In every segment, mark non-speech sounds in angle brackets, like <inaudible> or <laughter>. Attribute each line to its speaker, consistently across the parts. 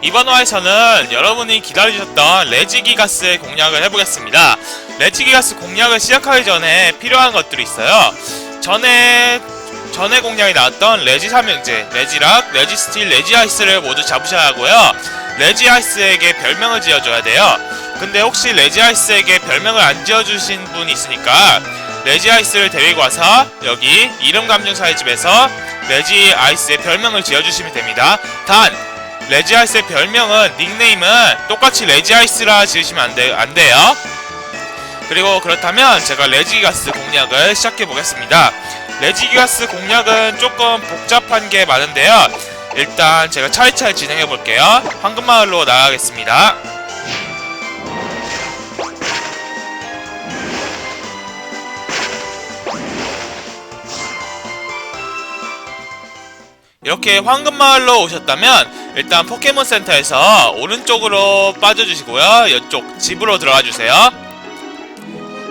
Speaker 1: 이번 화에서는 여러분이 기다리셨던 레지기가스의 공략을 해보겠습니다. 레지기가스 공략을 시작하기 전에 필요한 것들이 있어요. 전에 전에 공략이 나왔던 레지 삼형제, 레지락, 레지스틸, 레지아이스를 모두 잡으셔야 하고요. 레지아이스에게 별명을 지어줘야 돼요. 근데 혹시 레지아이스에게 별명을 안 지어주신 분이 있으니까 레지아이스를 데리고 와서 여기 이름 감정사의 집에서 레지아이스의 별명을 지어주시면 됩니다. 단 레지아이스의 별명은 닉네임은 똑같이 레지아이스라 지으시면 안, 돼, 안 돼요. 그리고 그렇다면 제가 레지가스 공략을 시작해 보겠습니다. 레지가스 공략은 조금 복잡한 게 많은데요. 일단 제가 차례차례 진행해 볼게요. 황금마을로 나가겠습니다. 이렇게 황금마을로 오셨다면 일단 포켓몬 센터에서 오른쪽으로 빠져주시고요. 이쪽 집으로 들어가 주세요.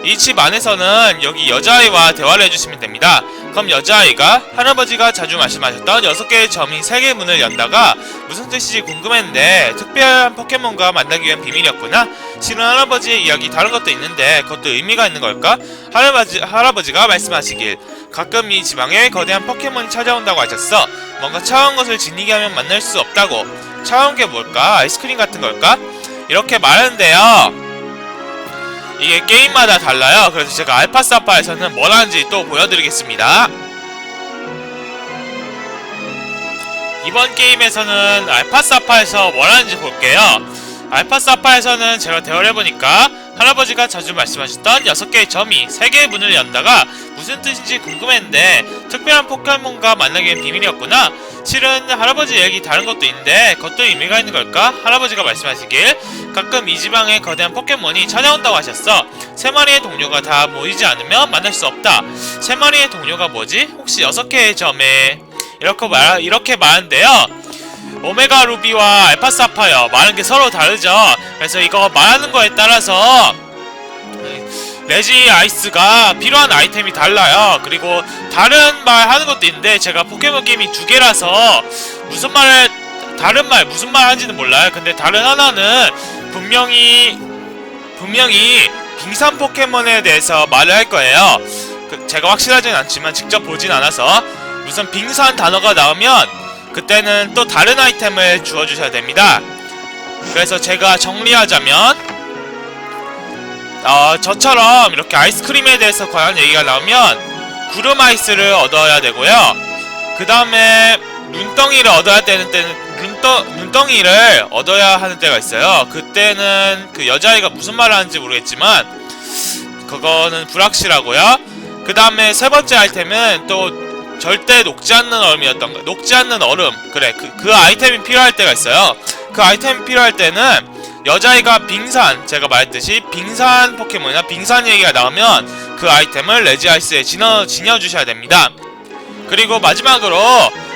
Speaker 1: 이 집 안에서는 여기 여자아이와 대화를 해주시면 됩니다. 그럼 여자아이가 할아버지가 자주 말씀하셨던 6개의 점이 3개의 문을 연다가 무슨 뜻인지 궁금했는데 특별한 포켓몬과 만나기 위한 비밀이었구나. 실은 할아버지의 이야기 다른 것도 있는데 그것도 의미가 있는 걸까? 할아버지, 할아버지가 말씀하시길 가끔 이 지방에 거대한 포켓몬이 찾아온다고 하셨어. 뭔가 차가운 것을 지니게 하면 만날 수 없다고. 차가운 게 뭘까? 아이스크림 같은 걸까? 이렇게 말하는데요. 이게 게임마다 달라요. 그래서 제가 알파 사파에서는 뭘 하는지 또 보여드리겠습니다. 이번 게임에서는 알파 사파에서 뭘 하는지 볼게요. 알파 사파에서는 제가 대화를 해보니까 할아버지가 자주 말씀하셨던 6개의 점이 3개의 문을 연다가 무슨 뜻인지 궁금했는데 특별한 포켓몬과 만나기 위한 비밀이었구나. 실은 할아버지 얘기 다른 것도 있는데 그것도 의미가 있는 걸까? 할아버지가 말씀하시길 가끔 이 지방에 거대한 포켓몬이 찾아온다고 하셨어. 세 마리의 동료가 다 모이지 않으면 만날 수 없다. 세 마리의 동료가 뭐지? 혹시 여섯 개의 점에 이렇게 말 이렇게 말하는데요. 오메가 루비와 알파 사파이어 말하는 게 서로 다르죠. 그래서 이거 말하는 거에 따라서 레지 아이스가 필요한 아이템이 달라요. 그리고 다른 말 하는 것도 있는데 제가 포켓몬 게임이 두 개라서 무슨 말을 다른 말 무슨 말 하는지는 몰라요. 근데 다른 하나는 분명히 분명히 빙산 포켓몬에 대해서 말을 할 거예요. 그 제가 확실하진 않지만 직접 보진 않아서 무슨 빙산 단어가 나오면 그때는 또 다른 아이템을 주어주셔야 됩니다. 그래서 제가 정리하자면 어, 저처럼 이렇게 아이스크림에 대해서 관한 얘기가 나오면 구름 아이스를 얻어야 되고요. 그 다음에 눈덩이를 얻어야 되는 때는 눈떠, 눈덩이를 얻어야 하는 때가 있어요. 그때는 그 여자아이가 무슨 말을 하는지 모르겠지만 그거는 불확실하고요. 그 다음에 세 번째 아이템은 또 절대 녹지 않는 얼음이었던 거. 녹지 않는 얼음. 그래. 그, 그 아이템이 필요할 때가 있어요. 그 아이템이 필요할 때는 여자아이가 빙산, 제가 말했듯이 빙산 포켓몬이나 빙산 얘기가 나오면 그 아이템을 레지아이스에 지녀, 지녀주셔야 됩니다. 그리고 마지막으로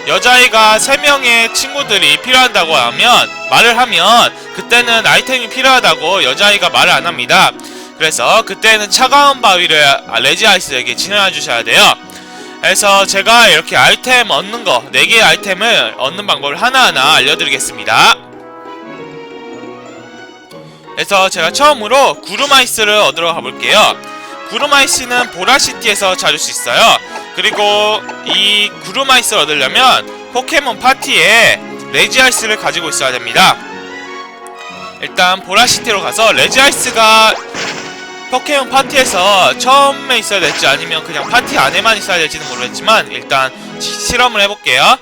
Speaker 1: 여자아이가 3명의 친구들이 필요하다고 하면 말을 하면 그때는 아이템이 필요하다고 여자아이가 말을 안 합니다. 그래서 그때는 차가운 바위를 레지아이스에게 지녀주셔야 돼요. 그래서 제가 이렇게 아이템 얻는 거 4개의 아이템을 얻는 방법을 하나하나 알려드리겠습니다. 그래서 제가 처음으로 구름아이스를 얻으러 가볼게요. 구름아이스는 보라시티에서 찾을 수 있어요. 그리고 이 구름아이스를 얻으려면 포켓몬 파티에 레지아이스를 가지고 있어야 됩니다. 일단 보라시티로 가서 레지아이스가 포켓몬 파티에서 처음에 있어야 될지 아니면 그냥 파티 안에만 있어야 될지는 모르겠지만 일단 시- 실험을 해볼게요.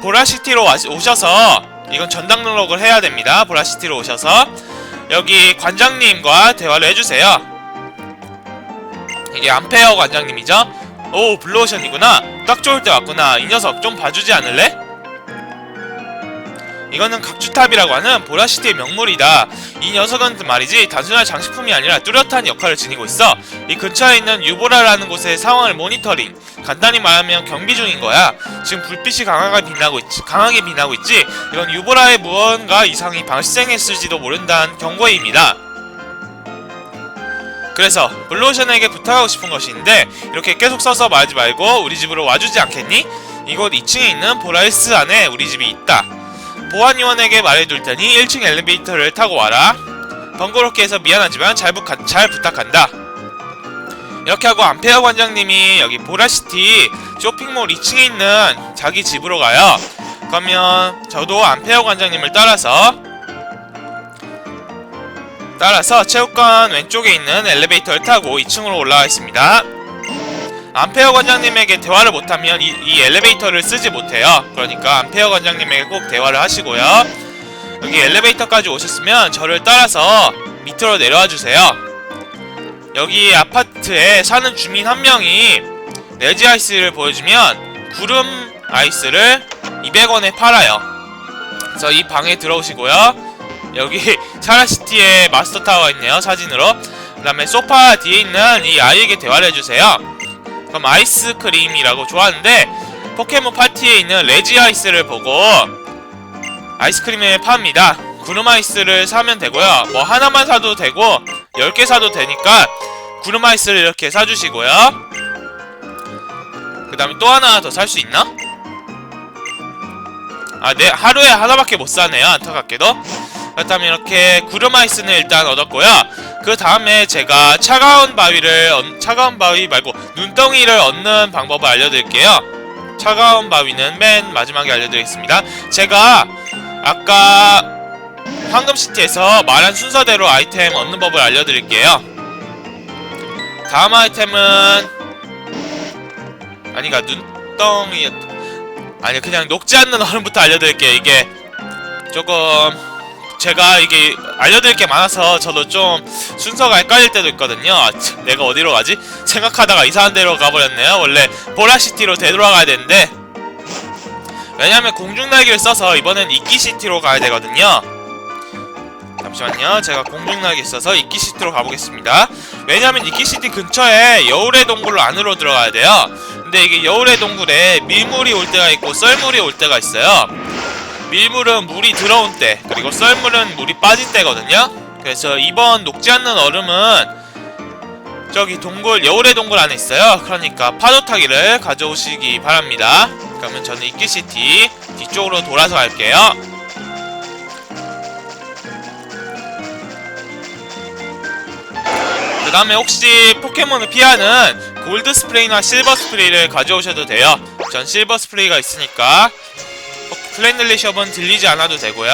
Speaker 1: 보라시티로 와- 오셔서 이건 전당 등록을 해야 됩니다. 보라시티로 오셔서 여기 관장님과 대화를 해주세요. 이게 암페어 관장님이죠? 오 블루오션이구나. 딱 좋을 때 왔구나. 이 녀석 좀 봐주지 않을래? 이거는 각주탑이라고 하는 보라시티의 명물이다. 이 녀석은 말이지 단순한 장식품이 아니라 뚜렷한 역할을 지니고 있어. 이 근처에 있는 유보라라는 곳의 상황을 모니터링. 간단히 말하면 경비 중인 거야. 지금 불빛이 강하게 빛나고 있지. 강하게 빛나고 있지. 이건 유보라의 무언가 이상이 발생했을지도 모른다는 경고입니다. 그래서 블루오션에게 부탁하고 싶은 것이 있는데 이렇게 계속 써서 말하지 말고 우리 집으로 와주지 않겠니? 이곳 2층에 있는 보라이스 안에 우리 집이 있다. 보안요원에게 말해둘 테니 1층 엘리베이터를 타고 와라. 번거롭게 해서 미안하지만 잘, 부, 잘 부탁한다. 이렇게 하고 안페어 관장님이 여기 보라시티 쇼핑몰 2층에 있는 자기 집으로 가요. 그러면 저도 안페어 관장님을 따라서 따라서 체육관 왼쪽에 있는 엘리베이터를 타고 2층으로 올라가겠습니다. 안페어 관장님에게 대화를 못하면 이, 이 엘리베이터를 쓰지 못해요. 그러니까 안페어 관장님에게 꼭 대화를 하시고요. 여기 엘리베이터까지 오셨으면 저를 따라서 밑으로 내려와 주세요. 여기 아파트에 사는 주민 한 명이 레지 아이스를 보여주면 구름 아이스를 200원에 팔아요. 그래서 이 방에 들어오시고요. 여기 <laughs> 차라시티의 마스터 타워가 있네요. 사진으로. 그 다음에 소파 뒤에 있는 이 아이에게 대화를 해주세요. 그럼 아이스크림이라고 좋아하는데 포켓몬 파티에 있는 레지 아이스를 보고 아이스크림을 팝니다. 구름 아이스를 사면 되고요. 뭐 하나만 사도 되고 10개 사도 되니까 구름 아이스를 이렇게 사주시고요. 그 다음에 또 하나 더 살 수 있나? 아, 네, 하루에 하나밖에 못 사네요. 안타깝게도. 그렇다면 이렇게 구름 아이스는 일단 얻었고요. 그 다음에 제가 차가운 바위를, 얻- 차가운 바위 말고 눈덩이를 얻는 방법을 알려드릴게요. 차가운 바위는 맨 마지막에 알려드리겠습니다. 제가 아까 황금시티에서 말한 순서대로 아이템 얻는 법을 알려드릴게요. 다음 아이템은 아니가 눈덩이 아니 그냥 녹지 않는 <laughs> 얼음부터 알려드릴게요. 이게 조금 제가 이게 알려드릴 게 많아서 저도 좀 순서가 헷갈릴 때도 있거든요. 아, 참, 내가 어디로 가지? 생각하다가 이상한 데로 가버렸네요. 원래 보라시티로 되돌아가야 되는데 왜냐면 공중날개를 써서 이번엔 이끼시티로 가야 되거든요. 잠시만요. 제가 공중날개 써서 이끼시티로 가보겠습니다. 왜냐면 이끼시티 근처에 여울의 동굴로 안으로 들어가야 돼요. 근데 이게 여울의 동굴에 밀물이 올 때가 있고 썰물이 올 때가 있어요. 밀물은 물이 들어온 때, 그리고 썰물은 물이 빠진 때거든요. 그래서 이번 녹지 않는 얼음은 저기 동굴, 여울의 동굴 안에 있어요. 그러니까 파도 타기를 가져오시기 바랍니다. 그러면 저는 이끼시티 뒤쪽으로 돌아서 갈게요. 그 다음에 혹시 포켓몬을 피하는 골드 스프레이나 실버 스프레이를 가져오셔도 돼요. 전 실버 스프레이가 있으니까 플랜들리 숍은 들리지 않아도 되고요.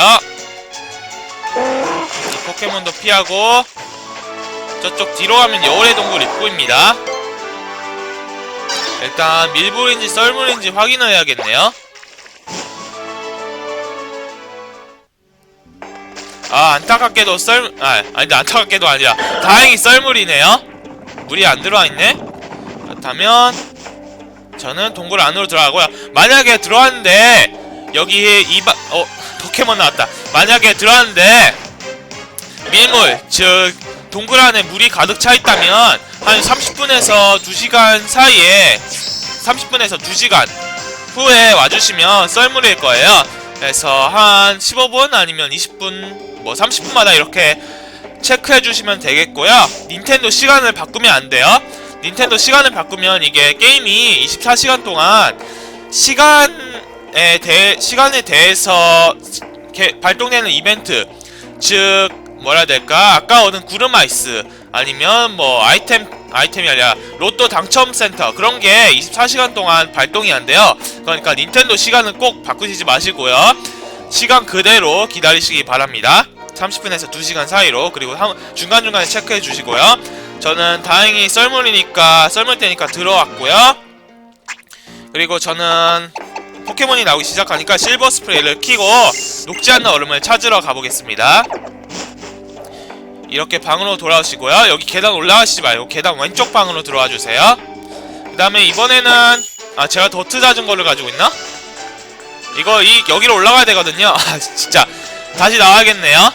Speaker 1: 이 포켓몬도 피하고 저쪽 뒤로 가면 여울의 동굴 입구입니다. 일단 밀불인지 썰물인지 확인을 해야겠네요. 아 안타깝게도 썰.. 아 아니 안타깝게도 아니라 다행히 썰물이네요 물이 안 들어와 있네 그렇다면 저는 동굴 안으로 들어가고요 만약에 들어왔는데 여기 이바.. 어 포켓몬 나왔다 만약에 들어왔는데 밀물 즉 동굴 안에 물이 가득 차 있다면 한 30분에서 2시간 사이에 30분에서 2시간 후에 와주시면 썰물일 거예요 그래서 한 15분 아니면 20분 뭐 30분마다 이렇게 체크해 주시면 되겠고요. 닌텐도 시간을 바꾸면 안 돼요. 닌텐도 시간을 바꾸면 이게 게임이 24시간 동안 시간에 대해 시간에 대해서 개- 발동되는 이벤트 즉 뭐라 해야 될까 아까 얻은 구름 아이스 아니면 뭐 아이템 아이템이 아니라 로또 당첨 센터 그런 게 24시간 동안 발동이 안 돼요. 그러니까 닌텐도 시간은 꼭 바꾸시지 마시고요. 시간 그대로 기다리시기 바랍니다. 30분에서 2시간 사이로 그리고 한- 중간중간에 체크해 주시고요. 저는 다행히 썰물이니까 썰물 때니까 들어왔고요. 그리고 저는 포켓몬이 나오기 시작하니까 실버 스프레이를 키고 녹지 않는 얼음을 찾으러 가보겠습니다. 이렇게 방으로 돌아오시고요. 여기 계단 올라가시지 말고 계단 왼쪽 방으로 들어와 주세요. 그 다음에 이번에는 아 제가 더트 자전거를 가지고 있나? 이거 이 여기로 올라가야 되거든요. <laughs> 아 진짜 다시 나와야겠네요.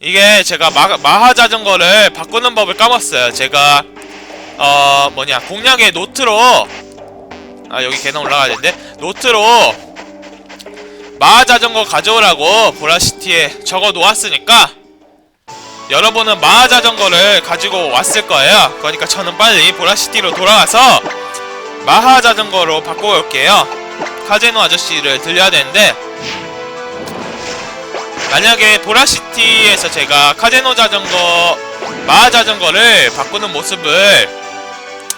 Speaker 1: 이게 제가 마, 마하 자전거를 바꾸는 법을 까먹었어요. 제가 어 뭐냐 공략의 노트로 아 여기 계단 올라가야 되는데 노트로 마하 자전거 가져오라고 보라시티에 적어 놓았으니까 여러분은 마하 자전거를 가지고 왔을 거예요. 그러니까 저는 빨리 보라시티로 돌아가서 마하 자전거로 바꿔 올게요. 카제노 아저씨를 들려야 되는데 만약에 보라시티에서 제가 카제노 자전거 마하 자전거를 바꾸는 모습을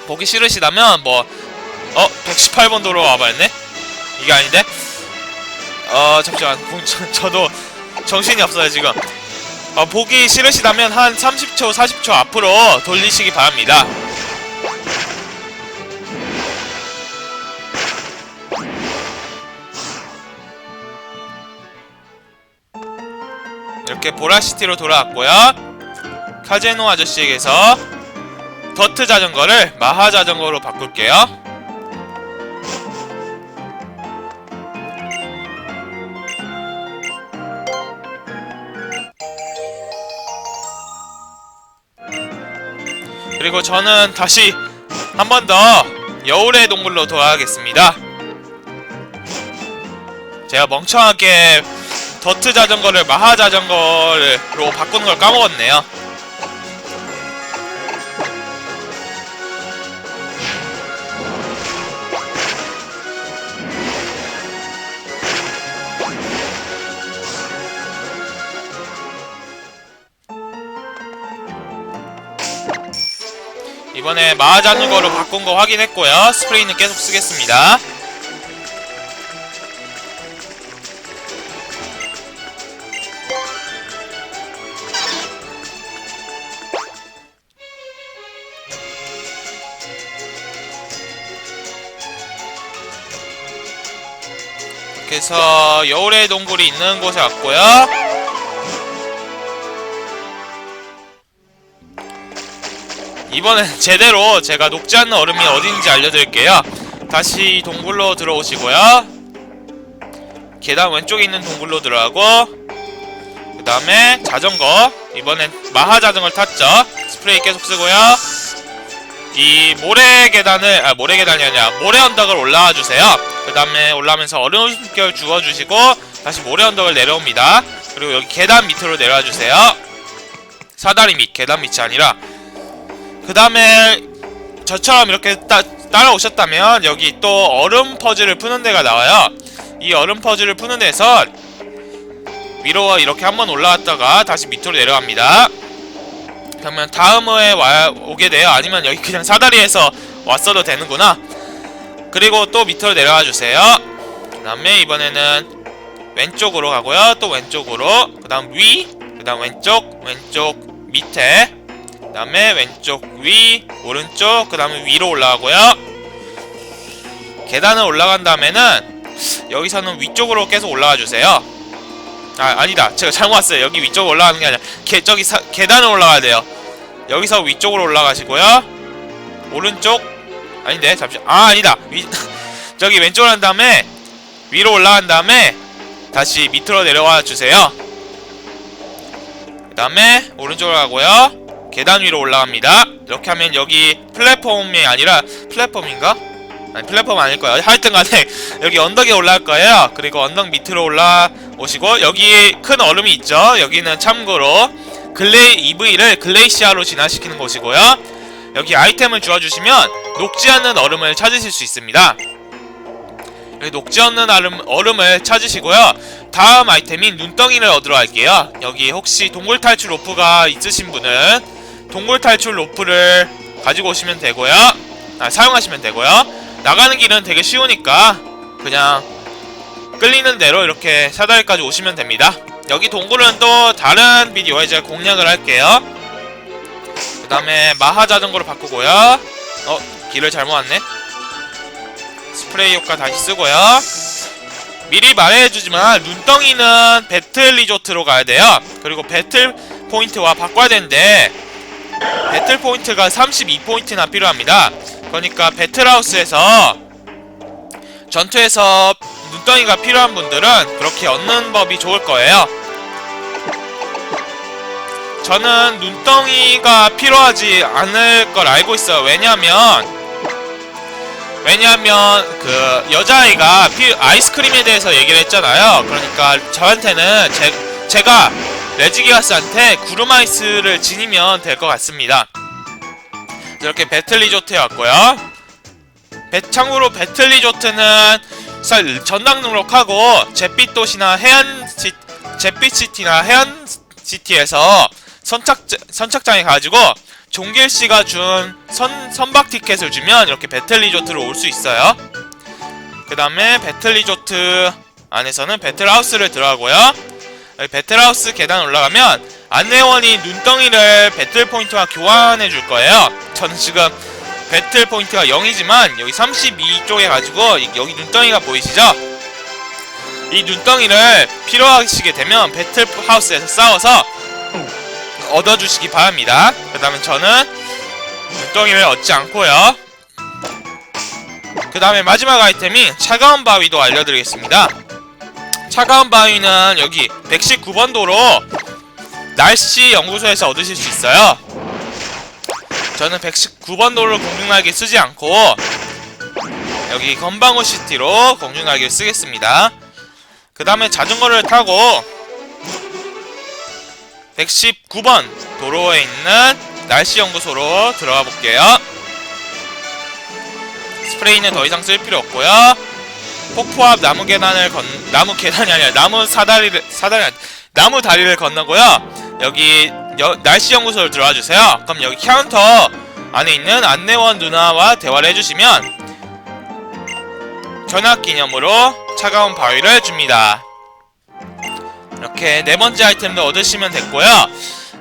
Speaker 1: 보기 싫으시다면 뭐 어? 118번 도로 와버렸네? 이게 아닌데? 어 잠시만 공- 저, 저도 정신이 없어요 지금 어, 보기 싫으시다면 한 30초 40초 앞으로 돌리시기 바랍니다 이렇게 보라시티로 돌아왔고요 카제노 아저씨에게서 더트 자전거를 마하 자전거로 바꿀게요 그리고 저는 다시 한 번 더 여울의 동굴로 돌아가겠습니다. 제가 멍청하게 더트 자전거를 마하 자전거로 바꾸는 걸 까먹었네요. 이번에 마하 자전거로 바꾼 거 확인했고요. 스프레이는 계속 쓰겠습니다. 해서 여울의 동굴이 있는 곳에 왔고요. 이번엔 제대로 제가 녹지 않는 얼음이 어딘지 알려드릴게요. 다시 동굴로 들어오시고요. 계단 왼쪽에 있는 동굴로 들어가고 그 다음에 자전거 이번엔 마하 자전거를 탔죠. 스프레이 계속 쓰고요. 이 모래 계단을 아 모래 계단이 아니라 모래 언덕을 올라와 주세요. 그 다음에 올라오면서 얼음 숨결 주워주시고 다시 모래 언덕을 내려옵니다. 그리고 여기 계단 밑으로 내려와 주세요. 사다리 밑 계단 밑이 아니라 그 다음에 저처럼 이렇게 따, 따라오셨다면 여기 또 얼음 퍼즐을 푸는 데가 나와요. 이 얼음 퍼즐을 푸는 데서 위로 이렇게 한번 올라왔다가 다시 밑으로 내려갑니다. 그러면 다음에 와, 오게 돼요? 아니면 여기 그냥 사다리에서 왔어도 되는구나? 그리고 또 밑으로 내려와 주세요. 그 다음에 이번에는 왼쪽으로 가고요. 또 왼쪽으로. 그 다음 위, 그 다음 왼쪽, 왼쪽 밑에 그 다음에 왼쪽 위 오른쪽 그 다음에 위로 올라가고요. 계단을 올라간 다음에는 여기서는 위쪽으로 계속 올라가 주세요. 아 아니다. 제가 잘못 왔어요. 여기 위쪽으로 올라가는 게 아니라 계, 저기 사, 계단을 올라가야 돼요. 여기서 위쪽으로 올라가시고요. 오른쪽. 아닌데 잠시 아 아니다. 위 <laughs> 저기 왼쪽으로 한 다음에 위로 올라간 다음에 다시 밑으로 내려와 주세요. 그 다음에 오른쪽으로 가고요 계단 위로 올라갑니다. 이렇게 하면 여기 플랫폼이 아니라 플랫폼인가? 아니 플랫폼 아닐 거예요. <laughs> 하여튼 간에 여기 언덕에 올라갈 거예요. 그리고 언덕 밑으로 올라오시고 여기 큰 얼음이 있죠. 여기는 참고로 글레이 EV를 글레이시아로 진화시키는 곳이고요. 여기 아이템을 주워주시면 녹지 않는 얼음을 찾으실 수 있습니다. 여기 녹지 않는 얼음, 얼음을 찾으시고요. 다음 아이템인 눈덩이를 얻으러 갈게요. 여기 혹시 동굴 탈출 로프가 있으신 분은 동굴 탈출 로프를 가지고 오시면 되고요. 아, 사용하시면 되고요. 나가는 길은 되게 쉬우니까 그냥 끌리는 대로 이렇게 사다리까지 오시면 됩니다. 여기 동굴은 또 다른 비디오에 제가 공략을 할게요. 그 다음에 마하 자전거로 바꾸고요. 어, 길을 잘못 왔네. 스프레이 효과 다시 쓰고요. 미리 말해주지만 눈덩이는 배틀 리조트로 가야 돼요. 그리고 배틀 포인트와 바꿔야 되는데 배틀 포인트가 32포인트나 필요합니다. 그러니까 배틀하우스에서 전투에서 눈덩이가 필요한 분들은 그렇게 얻는 법이 좋을 거예요. 저는 눈덩이가 필요하지 않을 걸 알고 있어요. 왜냐면 왜냐하면 그 여자아이가 피, 아이스크림에 대해서 얘기를 했잖아요. 그러니까 저한테는 제, 제가 레지기가스한테 구름아이스를 지니면 될 것 같습니다. 이렇게 배틀리조트에 왔고요. 배, 참고로 배틀리조트는 설- 전당 등록하고 잿빛 도시나 해안 시, 잿빛시티나 해안 시티에서 선착, 선착장에 가지고 종길 씨가 준 선, 선박 티켓을 주면 이렇게 배틀리조트로 올 수 있어요 그 다음에 배틀리조트 안에서는 배틀하우스를 들어가고요 배틀하우스 계단 올라가면 안내원이 눈덩이를 배틀 포인트와 교환해 줄 거예요 저는 지금 배틀 포인트가 0이지만 여기 32쪽에 가지고 이- 여기 눈덩이가 보이시죠? 이 눈덩이를 필요하시게 되면 배틀 하우스에서 싸워서 얻어주시기 바랍니다. 그 다음에 저는 눈덩이를 얻지 않고요. 그 다음에 마지막 아이템이 차가운 바위도 알려드리겠습니다. 차가운 바위는 여기 119번 도로 날씨 연구소에서 얻으실 수 있어요. 저는 119번 도로 공중날개 쓰지 않고 여기 건방우 시티로 공중날개를 쓰겠습니다. 그 다음에 자전거를 타고 119번 도로에 있는 날씨연구소로 들어가 볼게요. 스프레이는 더 이상 쓸 필요 없고요. 폭포앞 나무 계단을 건 나무 계단이 아니라 나무 사다리를 사다리 나무 다리를 건너고요. 여기 여, 날씨 연구소를 들어와 주세요. 그럼 여기 카운터 안에 있는 안내원 누나와 대화를 해주시면 전학 기념으로 차가운 바위를 줍니다. 이렇게 네 번째 아이템도 얻으시면 됐고요.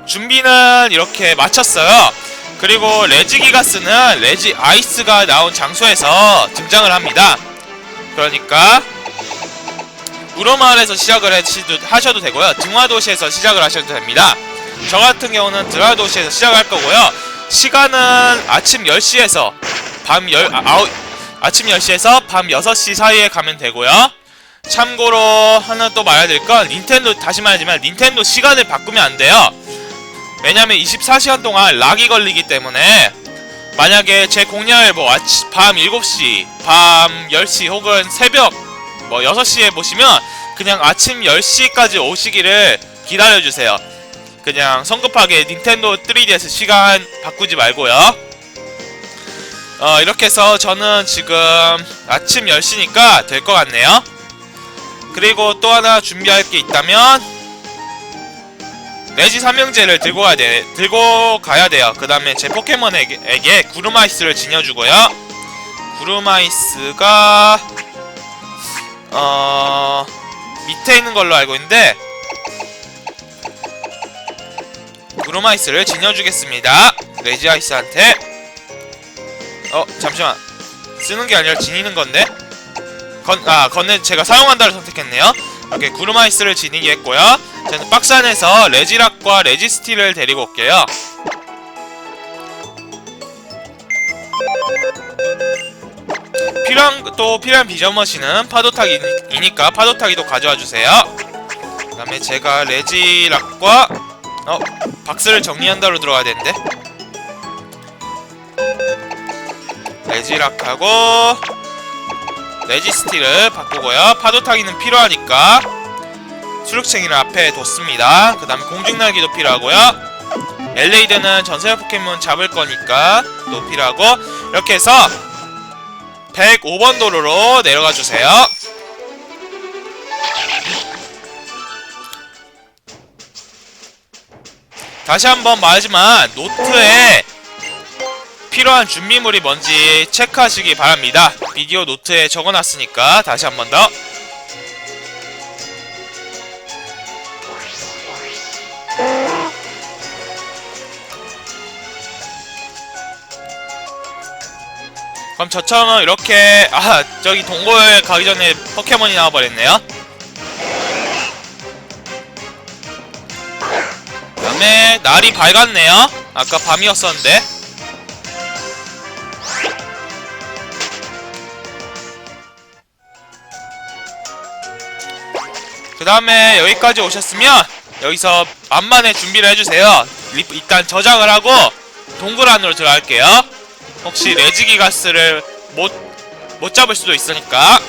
Speaker 1: 준비는 이렇게 마쳤어요. 그리고 레지 기가스는 레지 아이스가 나온 장소에서 등장을 합니다. 그러니까 우로마을에서 시작을 하셔도 되고요. 등화도시에서 시작을 하셔도 됩니다. 저 같은 경우는 등화도시에서 시작할 거고요. 시간은 아침 10시에서 밤 10, 아, 아홉- 아침 10시에서 밤 6시 사이에 가면 되고요. 참고로 하나 또 말해야 될 건 닌텐도 다시 말하지만 닌텐도 시간을 바꾸면 안 돼요. 왜냐면 24시간 동안 락이 걸리기 때문에 만약에 제 공략을 뭐 아치, 밤 7시, 밤 10시 혹은 새벽 뭐 6시에 보시면 그냥 아침 10시까지 오시기를 기다려주세요. 그냥 성급하게 닌텐도 3DS 시간 바꾸지 말고요. 어, 이렇게 해서 저는 지금 아침 10시니까 될 것 같네요. 그리고 또 하나 준비할 게 있다면 레지 삼형제를 들고 가야 돼 들고 가야 돼요. 그 다음에 제 포켓몬에게 에게 구르마이스를 지녀주고요. 구르마이스가 어 밑에 있는 걸로 알고 있는데 구르마이스를 지녀주겠습니다. 레지아이스한테 어 잠시만 쓰는 게 아니라 지니는 건데 건, 아, 건네 제가 사용한다를 선택했네요. 이렇게 구르마이스를 지니게 했고요. 저는 박스 안에서 레지락과 레지스티를 데리고 올게요. 필요한 또 필요한 비전머신은 파도타기이니까 파도타기도 가져와 주세요. 그다음에 제가 레지락과 어 박스를 정리한다로 들어가야 되는데 레지락하고 레지스티를 바꾸고요. 파도타기는 필요하니까 수륙챙이를 앞에 뒀습니다. 그 다음에 공중날개도 필요하고요. 엘레이드는 전설 포켓몬 잡을 거니까 또 필요하고 이렇게 해서 105번 도로로 내려가 주세요. 다시 한번 말하지만 노트에 필요한 준비물이 뭔지 체크하시기 바랍니다. 비디오 노트에 적어놨으니까 다시 한번 더. 그럼 저처럼 이렇게 아 저기 동굴 가기 전에 포켓몬이 나와버렸네요. 그 다음에 날이 밝았네요. 아까 밤이었었는데. 그 다음에 여기까지 오셨으면 여기서 만만의 준비를 해주세요. 리- 일단 저장을 하고 동굴 안으로 들어갈게요. 혹시 레지기 가스를 못, 못 잡을 수도 있으니까.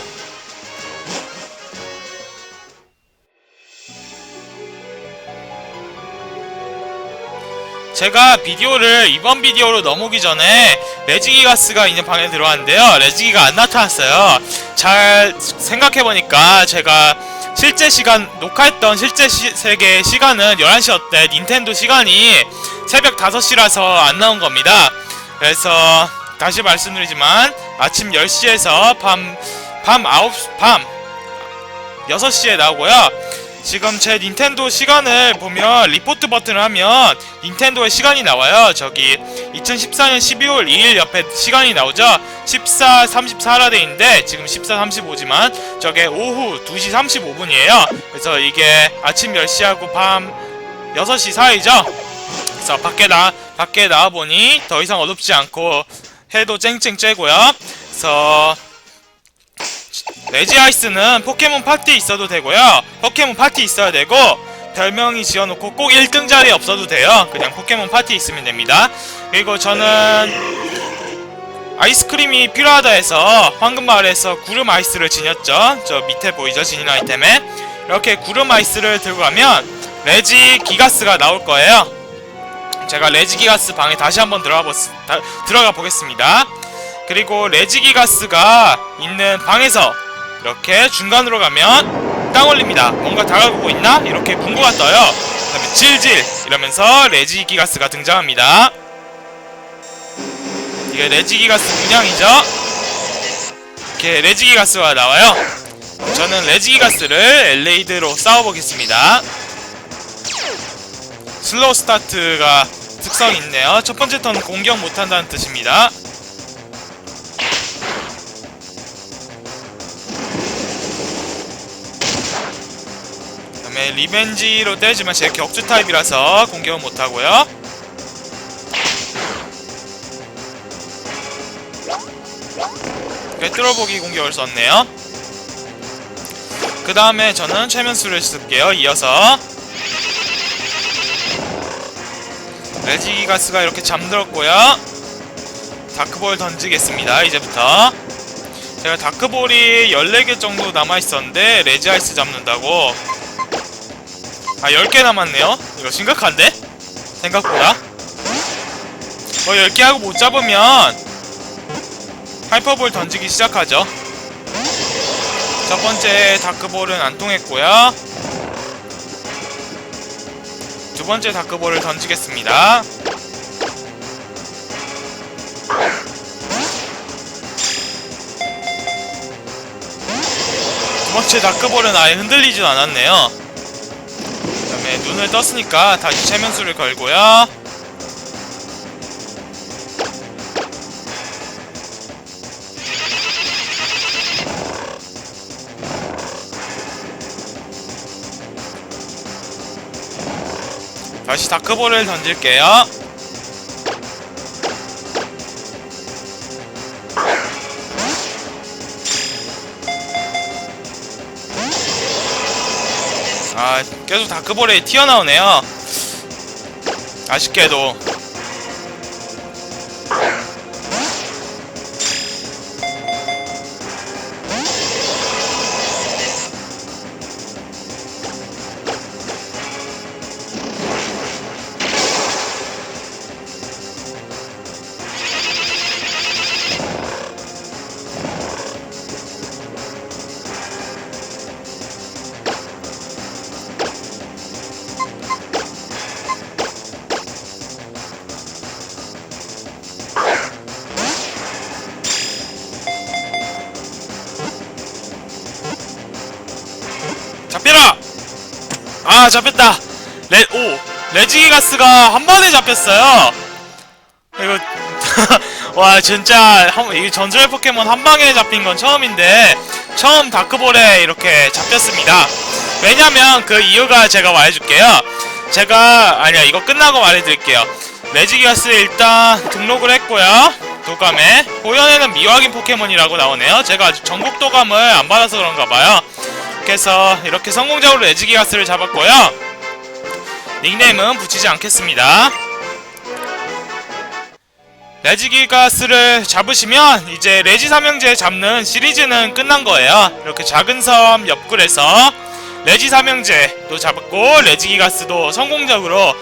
Speaker 1: 제가 비디오를 이번 비디오로 넘어오기 전에 레지기 가스가 있는 방에 들어왔는데요. 레지기가 안 나타났어요. 잘 생각해보니까 제가 실제 시간 녹화했던 실제 시, 세계 시간은 11시였대 닌텐도 시간이 새벽 5시라서 안 나온 겁니다 그래서 다시 말씀드리지만 아침 10시에서 밤, 밤 9시, 밤 6시에 나오고요. 지금 제 닌텐도 시간을 보면 리포트 버튼을 하면 닌텐도의 시간이 나와요. 저기 2014년 12월 2일 옆에 시간이 나오죠. 14, 34라 돼 있는데 지금 14, 35지만 저게 오후 2시 35분이에요. 그래서 이게 아침 10시하고 밤 6시 사이죠 그래서 밖에 나 밖에 나와 보니 더 이상 어둡지 않고 해도 쨍쨍 쬐고요 그래서 레지 아이스는 포켓몬 파티 있어도 되고요. 포켓몬 파티 있어야 되고 별명이 지어놓고 꼭 1등 자리 없어도 돼요. 그냥 포켓몬 파티 있으면 됩니다. 그리고 저는 아이스크림이 필요하다 해서 황금마을에서 구름 아이스를 지녔죠. 저 밑에 보이죠? 지닌 아이템에 이렇게 구름 아이스를 들고 가면 레지 기가스가 나올 거예요. 제가 레지 기가스 방에 다시 한번 들어가, 보, 다, 들어가 보겠습니다. 그리고 레지 기가스가 있는 방에서 이렇게 중간으로 가면 땅 올립니다. 뭔가 다가오고 있나? 이렇게 분구가 떠요. 그 다음에 질질 이러면서 레지기 가스가 등장합니다. 이게 레지기 가스 문양이죠? 이렇게 레지기 가스가 나와요. 저는 레지기 가스를 엘레이드로 싸워보겠습니다. 슬로우 스타트가 특성이 있네요. 첫 번째 턴 공격 못한다는 뜻입니다. 그 다음에 리벤지로 때지만 제 격주 타입이라서 공격은 못하고요. 꿰뚫어보기 공격을 썼네요. 그 다음에 저는 최면수를 쓸게요. 이어서 레지가스가 이렇게 잠들었고요. 다크볼 던지겠습니다. 이제부터 제가 다크볼이 14개 정도 남아있었는데 레지아이스 잡는다고 아 10개 남았네요 이거 심각한데? 생각보다 뭐 10개 하고 못 잡으면 하이퍼볼 던지기 시작하죠 첫 번째 다크볼은 안 통했고요 두 번째 다크볼을 던지겠습니다 두 번째 다크볼은 아예 흔들리지도 않았네요 그 다음에 눈을 떴으니까 다시 최면수를 걸고요. 다시 다크볼을 던질게요. 아 계속 다크볼에 튀어나오네요 아쉽게도 잡혀라! 아 잡혔다. 레, 오 레지기 가스가 한 번에 잡혔어요. 이거 <laughs> 와 진짜 한, 이 전설 포켓몬 한 방에 잡힌 건 처음인데 처음 다크볼에 이렇게 잡혔습니다. 왜냐면 그 이유가 제가 말해줄게요. 제가 아니야 이거 끝나고 말해드릴게요. 레지기 가스 일단 등록을 했고요. 도감에. 호연에는 미확인 포켓몬이라고 나오네요. 제가 아직 전국 도감을 안 받아서 그런가 봐요 그래서 이렇게 성공적으로 레지기 가스를 잡았고요. 닉네임은 붙이지 않겠습니다. 레지기 가스를 잡으시면 이제 레지 삼형제 잡는 시리즈는 끝난 거예요. 이렇게 작은 섬 옆굴에서 레지 삼형제도 잡았고 레지기 가스도 성공적으로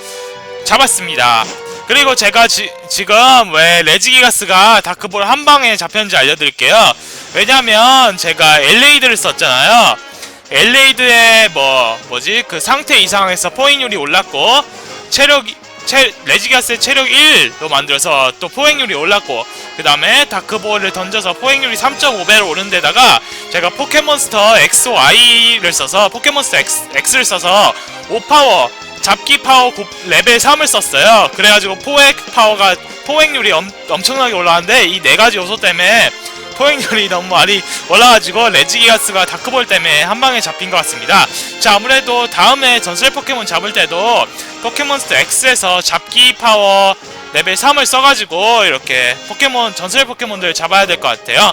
Speaker 1: 잡았습니다. 그리고 제가 지, 지금 왜 레지기 가스가 다크볼 한 방에 잡혔는지 알려드릴게요. 왜냐면 제가 엘레이드를 썼잖아요. 엘레이드의 뭐 뭐지? 그 상태 이상에서 포획률이 올랐고 체력 체, 레지가스의 체력 1로 만들어서 또 포획률이 올랐고 그 다음에 다크볼을 던져서 포획률이 3.5배로 오른 데다가 제가 포켓몬스터 XY를 써서 포켓몬스터 X, X를 써서 5파워 잡기 파워 곱- 레벨 3을 썼어요. 그래가지고 포획 파워가 포획률이 엄, 엄청나게 올라왔는데 이 네 가지 요소 때문에 포획률이 너무 많이 올라가지고 레지기가스가 다크볼 때문에 한 방에 잡힌 것 같습니다. 자 아무래도 다음에 전설 포켓몬 잡을 때도 포켓몬스터 X에서 잡기 파워 레벨 3을 써가지고 이렇게 포켓몬 전설 포켓몬들 잡아야 될 것 같아요.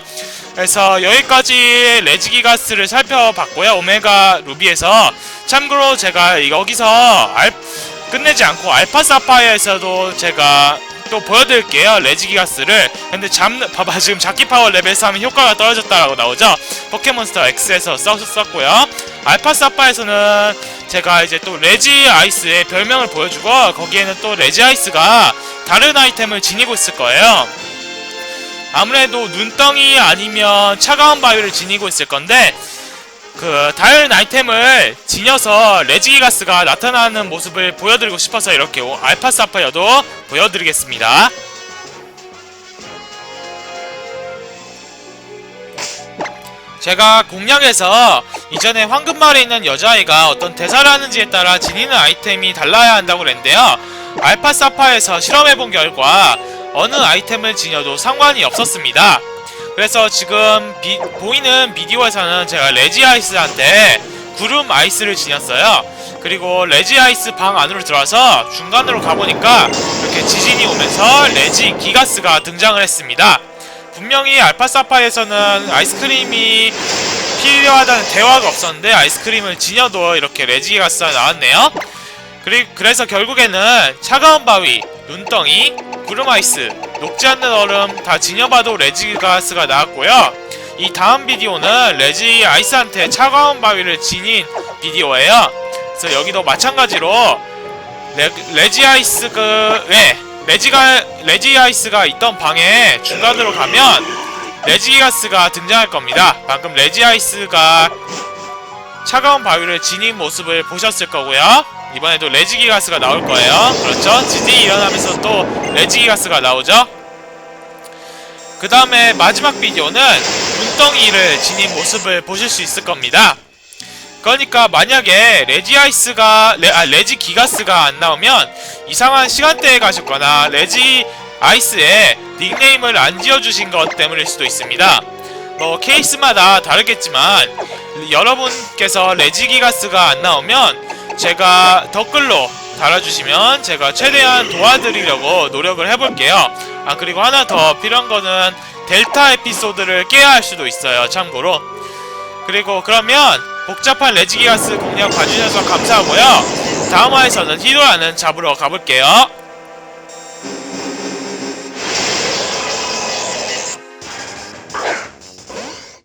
Speaker 1: 그래서 여기까지 레지기가스를 살펴봤고요. 오메가 루비에서 참고로 제가 여기서 알, 끝내지 않고 알파 사파이어에서도 제가 또 보여드릴게요. 레지기가스를. 근데 잡 봐봐 지금 잡기 파워 레벨 3 효과가 떨어졌다라고 나오죠? 포켓몬스터 X에서 써, 썼고요. 알파 사파에서는 제가 이제 또 레지 아이스의 별명을 보여주고 거기에는 또 레지 아이스가 다른 아이템을 지니고 있을 거예요. 아무래도 눈덩이 아니면 차가운 바위를 지니고 있을 건데 그 다른 아이템을 지녀서 레지기가스가 나타나는 모습을 보여드리고 싶어서 이렇게 오- 알파 사파이어도 보여드리겠습니다. 제가 공략에서 이전에 황금마을에 있는 여자아이가 어떤 대사를 하는지에 따라 지니는 아이템이 달라야 한다고 그랬는데요. 알파 사파에서 실험해본 결과 어느 아이템을 지녀도 상관이 없었습니다. 그래서 지금 비- 보이는 비디오에서는 제가 레지 아이스한테 구름 아이스를 지녔어요. 그리고 레지 아이스 방 안으로 들어와서 중간으로 가보니까 이렇게 지진이 오면서 레지 기가스가 등장을 했습니다. 분명히 알파 사파에서는 아이스크림이 필요하다는 대화가 없었는데 아이스크림을 지녀도 이렇게 레지 기가스가 나왔네요. 그리, 그래서 결국에는 차가운 바위, 눈덩이, 구름 아이스, 녹지 않는 얼음 다 지녀봐도 레지 가스가 나왔고요. 이 다음 비디오는 레지 아이스한테 차가운 바위를 지닌 비디오예요. 그래서 여기도 마찬가지로 레, 레지 아이스 그, 네, 레지가, 레지 아이스가 있던 방에 중간으로 가면 레지 가스가 등장할 겁니다. 방금 레지 아이스가 차가운 바위를 지닌 모습을 보셨을 거고요. 이번에도 레지기 가스가 나올 거예요. 그렇죠? 지진이 일어나면서 또 레지기 가스가 나오죠. 그 다음에 마지막 비디오는 눈덩이를 지닌 모습을 보실 수 있을 겁니다. 그러니까 만약에 레지 아이스가 레, 아, 레지 기가스가 안 나오면 이상한 시간대에 가셨거나 레지 아이스에 닉네임을 안 지어주신 것 때문일 수도 있습니다. 뭐 케이스마다 다르겠지만 여러분께서 레지 기가스가 안 나오면 제가 댓글로 달아주시면 제가 최대한 도와드리려고 노력을 해볼게요. 아 그리고 하나 더 필요한 거는 델타 에피소드를 깨야 할 수도 있어요. 참고로. 그리고 그러면 복잡한 레지기가스 공략 봐주셔서 감사하고요. 다음 화에서는 히도라는 잡으러 가볼게요.